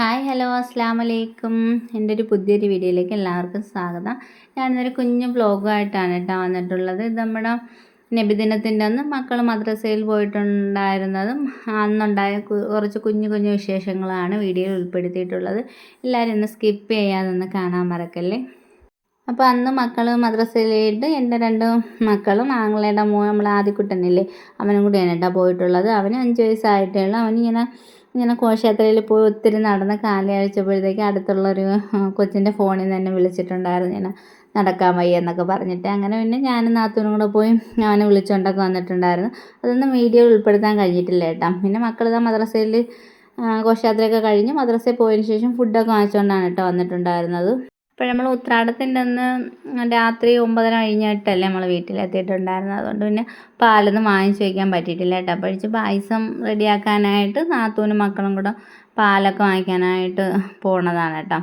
Hi hello അസ്സാം വലൈക്കും എന്റെ ഒരു പുതിയൊരു വീഡിയോയിലേക്ക് എല്ലാവർക്കും സ്വാഗതം. ഞാനിന്നൊരു കുഞ്ഞു വ്ലോഗുമായിട്ടാണ് കേട്ടോ വന്നിട്ടുള്ളത്. ഇത് നമ്മുടെ നബിദിനത്തിന്റെ അന്ന് മക്കൾ മദ്രസയിൽ പോയിട്ടുണ്ടായിരുന്നതും അന്നുണ്ടായ കുറച്ച് കുഞ്ഞു കുഞ്ഞു വിശേഷങ്ങളാണ് വീഡിയോയിൽ ഉൾപ്പെടുത്തിയിട്ടുള്ളത്. എല്ലാവരും ഇന്ന് സ്കിപ്പ് ചെയ്യാതൊന്ന് കാണാൻ മറക്കല്ലേ? അപ്പോൾ അന്ന് മക്കൾ മദ്രസയിലായിട്ട് എന്റെ രണ്ട് മക്കളും ആങ്ങളയുടെ മോ നമ്മൾ ആദ്യക്കുട്ടനില്ലേ അവനും കൂടിയാണ് കേട്ടോ പോയിട്ടുള്ളത്. അവന് അഞ്ച് വയസ്സായിട്ടേ ഉള്ളൂ. അവനിങ്ങനെ ഇങ്ങനെ ഘോഷയാത്രയിൽ പോയി ഒത്തിരി നടന്ന് കാലയഴിച്ചപ്പോഴത്തേക്ക് അടുത്തുള്ളൊരു കൊച്ചിന്റെ ഫോണിൽ നിന്ന് തന്നെ വിളിച്ചിട്ടുണ്ടായിരുന്നു. ഞാൻ നടക്കാൻ വയ്യ എന്നൊക്കെ പറഞ്ഞിട്ട്. അങ്ങനെ പിന്നെ ഞാനും നാത്തൂനും കൂടെ പോയി അവനെ വിളിച്ചുകൊണ്ടൊക്കെ വന്നിട്ടുണ്ടായിരുന്നു. അതൊന്നും വീഡിയോ ഉൾപ്പെടുത്താൻ കഴിഞ്ഞിട്ടില്ല കേട്ടോ. പിന്നെ മക്കൾ ഇതാ മദ്രസയിൽ ഘോഷയാത്രയൊക്കെ കഴിഞ്ഞ് മദ്രസയിൽ പോയതിന് ശേഷം ഫുഡൊക്കെ വാങ്ങിച്ചുകൊണ്ടാണ് കേട്ടോ വന്നിട്ടുണ്ടായിരുന്നത്. അപ്പോൾ നമ്മൾ ഉത്രാടത്തിന്റെ അന്ന് രാത്രി ഒമ്പതര കഴിഞ്ഞിട്ടല്ലേ നമ്മൾ വീട്ടിലെത്തിയിട്ടുണ്ടായിരുന്നത്. അതുകൊണ്ട് പിന്നെ പാലൊന്നും വാങ്ങിച്ച് വയ്ക്കാൻ പറ്റിയിട്ടില്ല കേട്ടോ. അപ്പോഴേച്ച് പായസം റെഡിയാക്കാനായിട്ട് നാത്തൂനും മക്കളും കൂടെ പാലൊക്കെ വാങ്ങിക്കാനായിട്ട് പോണതാണ് കേട്ടോ.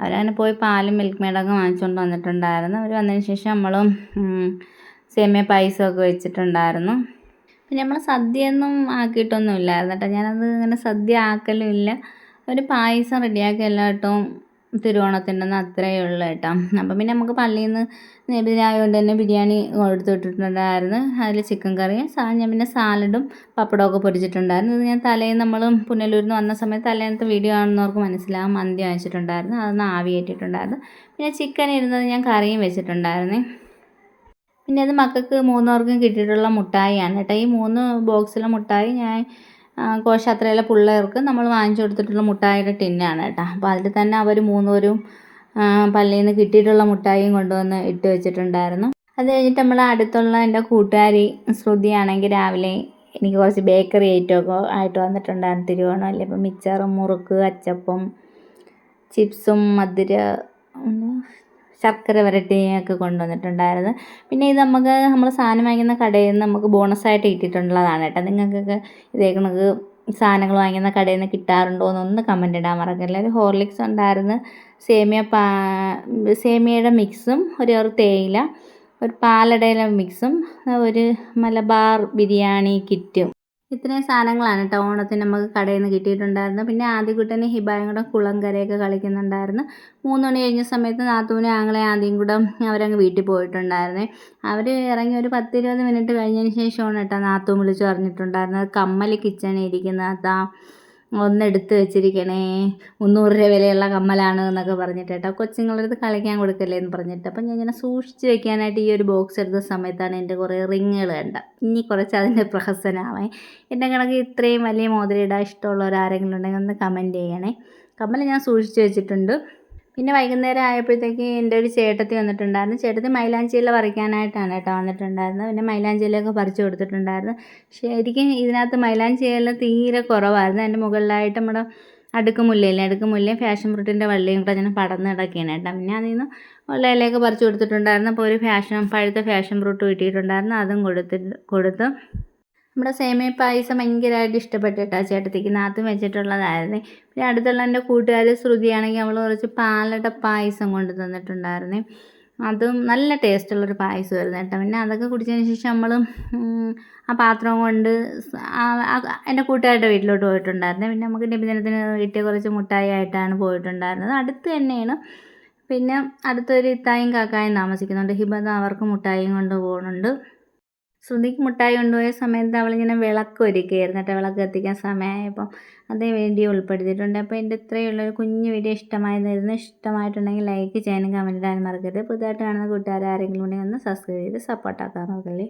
അവരങ്ങനെ പോയി പാലും മിൽക്ക് മെയ്ഡൊക്കെ വാങ്ങിച്ചുകൊണ്ട് വന്നിട്ടുണ്ടായിരുന്നു. അവർ വന്നതിന് ശേഷം നമ്മളും സേമിയ പായസമൊക്കെ വെച്ചിട്ടുണ്ടായിരുന്നു. പിന്നെ നമ്മൾ സദ്യയൊന്നും ആക്കിയിട്ടൊന്നും ഇല്ലായിരുന്നു കേട്ടോ. ഞാനത് ഇങ്ങനെ സദ്യ ആക്കലും ഇല്ല. ഒരു പായസം റെഡിയാക്കി എല്ലായിട്ടും തിരുവോണത്തിന്റെ അന്ന് അത്രയേ ഉള്ളൂ കേട്ടോ. അപ്പം പിന്നെ നമുക്ക് പള്ളിയിൽ നിന്ന് നബിദിനായതുകൊണ്ട് തന്നെ ബിരിയാണി കൊടുത്തിട്ടിട്ടുണ്ടായിരുന്നു അതിൽ ചിക്കൻ കറിയും ഞാൻ പിന്നെ സാലഡും പപ്പടമൊക്കെ പൊരിച്ചിട്ടുണ്ടായിരുന്നു. ഇത് ഞാൻ തലേന്ന് നമ്മൾ പുനലൂരിൽ നിന്ന് വന്ന സമയത്ത് തലേന്നത്തെ വീഡിയോ ആണെന്നവർക്ക് മനസ്സിലാവും മന്തി വാങ്ങിച്ചിട്ടുണ്ടായിരുന്നു. അതൊന്ന് ആവിയേറ്റിട്ടുണ്ടായിരുന്നു പിന്നെ ചിക്കൻ ഇരുന്നത് ഞാൻ കറിയും വെച്ചിട്ടുണ്ടായിരുന്നേ. പിന്നെ അത് മക്കൾക്ക് മൂന്നുപേർക്കും കിട്ടിയിട്ടുള്ള മുട്ടായിയാണ് കേട്ടോ. ഈ മൂന്ന് ബോക്സിലെ മുട്ടായി ഞാൻ ഘോഷയാത്രയിലെ പിള്ളേർക്ക് നമ്മൾ വാങ്ങിച്ചു കൊടുത്തിട്ടുള്ള മുട്ടായിയുടെ ടിന്നാണ് കേട്ടോ. അപ്പോൾ അതിൽ തന്നെ അവർ മൂന്നുപേരും പള്ളിയിൽ നിന്ന് കിട്ടിയിട്ടുള്ള മുട്ടായിയും കൊണ്ടുവന്ന് ഇട്ട് വെച്ചിട്ടുണ്ടായിരുന്നു. അത് കഴിഞ്ഞിട്ട് നമ്മൾ അടുത്തുള്ള എന്റെ കൂട്ടുകാരി ശ്രുതിയാണെങ്കിൽ രാവിലെ എനിക്ക് കുറച്ച് ബേക്കറി ഐറ്റമൊക്കെ ആയിട്ട് വന്നിട്ടുണ്ടായിരുന്നു തിരുവോണം അല്ലേ ഇപ്പം മിച്ചറും മുറുക്ക് അച്ചപ്പം ചിപ്സും മധുര ശർക്കര വരട്ടിയൊക്കെ കൊണ്ടുവന്നിട്ടുണ്ടായിരുന്നു. പിന്നെ ഇത് നമുക്ക് നമ്മൾ സാധനം വാങ്ങിക്കുന്ന കടയിൽ നിന്ന് നമുക്ക് ബോണസായിട്ട് കിട്ടിയിട്ടുള്ളതാണ് കേട്ടോ. നിങ്ങൾക്കൊക്കെ ഇതേ കണക്ക് സാധനങ്ങൾ വാങ്ങുന്ന കടയിൽ നിന്ന് കിട്ടാറുണ്ടോ എന്നൊന്ന് കമന്റ് ഇടാൻ മറക്കല്ല ഒരു ഹോർലിക്സ് ഉണ്ടായിരുന്നു. സേമിയ പാ സേമിയയുടെ മിക്സും ഒരു തേയില ഒരു പാലടയിലെ മിക്സും ഒരു മലബാർ ബിരിയാണി കിറ്റും. ഇത്രയും സാധനങ്ങളാണ് കേട്ടോ. ഓണത്തിന് നമുക്ക് കടയിൽ നിന്ന് കിട്ടിയിട്ടുണ്ടായിരുന്നു. പിന്നെ ആദ്യകുട്ടനെ ഹിബായും കൂടെ കുളം കരയൊക്കെ കളിക്കുന്നുണ്ടായിരുന്നു. മൂന്ന് മണി കഴിഞ്ഞ സമയത്ത് നാത്തൂനെ ആങ്ങളെ ആദ്യം കൂടെ അവരങ്ങ് വീട്ടിൽ പോയിട്ടുണ്ടായിരുന്നേ. അവർ ഇറങ്ങി ഒരു പത്തിരുപത് മിനിറ്റ് കഴിഞ്ഞതിന് ശേഷമാണ് കേട്ടോ നാത്തൂൻ വിളിച്ച് പറഞ്ഞിട്ടുണ്ടായിരുന്നത്. കമ്മൽ കിച്ചണിൽ ഇരിക്കുന്ന അതാ ഒന്നെടുത്ത് വെച്ചിരിക്കണേ. മുന്നൂറ് രൂപ വിലയുള്ള കമ്മലാണ് എന്നൊക്കെ പറഞ്ഞിട്ട് കേട്ടോ കൊച്ചുങ്ങളുടെ അടുത്ത് കളിക്കാൻ കൊടുക്കല്ലേ എന്ന് പറഞ്ഞിട്ട്. അപ്പം ഞാൻ ഇങ്ങനെ സൂക്ഷിച്ച് വെക്കാനായിട്ട് ഈ ഒരു ബോക്സ് എടുത്ത സമയത്താണ് എന്റെ കുറേ റിങ്ങുകൾ കണ്ട ഇനി കുറച്ച് അതിന്റെ പ്രഹസനമാവേ. എന്റെ കണക്ക് ഇത്രയും വലിയ മോതിരയിടാൻ ഇഷ്ടമുള്ളവരാരെങ്കിലും ഉണ്ടെങ്കിൽ ഒന്ന് കമന്റ് ചെയ്യണേ. കമ്മൽ ഞാൻ സൂക്ഷിച്ച് വെച്ചിട്ടുണ്ട്. പിന്നെ വൈകുന്നേരം ആയപ്പോഴത്തേക്ക് എന്റെ ഒരു ചേട്ടത്തി വന്നിട്ടുണ്ടായിരുന്നു. ചേട്ടത്തി മൈലാഞ്ചിയില പറിക്കാനായിട്ടാണ് കേട്ടോ വന്നിട്ടുണ്ടായിരുന്നത്. പിന്നെ മൈലാഞ്ചിയിലൊക്കെ പറിച്ചു കൊടുത്തിട്ടുണ്ടായിരുന്നു. ശരിക്കും ഇതിനകത്ത് മൈലാഞ്ചിയില തീരെ കുറവായിരുന്നു. എന്റെ മുകളിലായിട്ട് നമ്മുടെ അടുക്കുമുല്ലയില്ലേ? അടുക്കുമുല്ലയും ഫാഷൻ ഫ്രൂട്ടിന്റെ വള്ളിയും കൂടെ ഞാൻ പടന്ന് കിടക്കുകയാണ് കേട്ടോ. പിന്നെ അതിൽ നിന്ന് ഉള്ള ഇലയൊക്കെ പറിച്ചു കൊടുത്തിട്ടുണ്ടായിരുന്നു. അപ്പോൾ ഒരു ഫാഷൻ പഴുത്ത ഫാഷൻ ഫ്രൂട്ട് കിട്ടിയിട്ടുണ്ടായിരുന്നു. അതും കൊടുത്തിട്ട് കൊടുത്ത് നമ്മുടെ സേമിയ പായസം ഭയങ്കരമായിട്ട് ഇഷ്ടപ്പെട്ടു കേട്ടോ ചേട്ടത്തിക്ക്. നാത്തും വെച്ചിട്ടുള്ളതായിരുന്നു. പിന്നെ അടുത്തുള്ള എന്റെ കൂട്ടുകാർ ശ്രുതിയാണെങ്കിൽ അവൾ കുറച്ച് പാലട പായസം കൊണ്ട് തന്നിട്ടുണ്ടായിരുന്നു. അതും നല്ല ടേസ്റ്റുള്ളൊരു പായസമായിരുന്നു കേട്ടോ. പിന്നെ അതൊക്കെ കുടിച്ചതിന് ശേഷം നമ്മൾ ആ പാത്രം കൊണ്ട് എന്റെ കൂട്ടുകാരുടെ വീട്ടിലോട്ട് പോയിട്ടുണ്ടായിരുന്നു. പിന്നെ നമുക്ക് നിബിധനത്തിന് കിട്ടിയ കുറച്ച് മുട്ടായി ആയിട്ടാണ് പോയിട്ടുണ്ടായിരുന്നത്. അടുത്ത് തന്നെയാണ്. പിന്നെ അടുത്തൊരു ഇത്തായും കാക്കായും താമസിക്കുന്നുണ്ട്. ഹിബന്ധം അവർക്ക് മുട്ടായും കൊണ്ട് പോകുന്നുണ്ട്. ശ്രുതിക്ക് മുട്ടായി കൊണ്ടുപോയ സമയത്ത് അവളിങ്ങനെ വിളക്ക് ഒരുക്കുകയായിരുന്നു കേട്ടോ വിളക്ക് കത്തിക്കാൻ സമയമായപ്പം. അതേ വേണ്ടി ഉൾപ്പെടുത്തിയിട്ടുണ്ട്. അപ്പോൾ എന്റെ ഇത്രയുള്ളൊരു കുഞ്ഞു വീഡിയോ ഇഷ്ടമായിരുന്നു ഇഷ്ടമായിട്ടുണ്ടെങ്കിൽ ലൈക്ക് ചെയ്യാനും കമന്റ് ഇടാനും മറക്കരുത്. പുതുതായിട്ട് കാണുന്ന കൂട്ടുകാർ ആരെങ്കിലും ഉണ്ടെങ്കിൽ ഒന്ന് സബ്സ്ക്രൈബ് ചെയ്ത് സപ്പോർട്ടാക്കാൻ നോക്കല്ലേ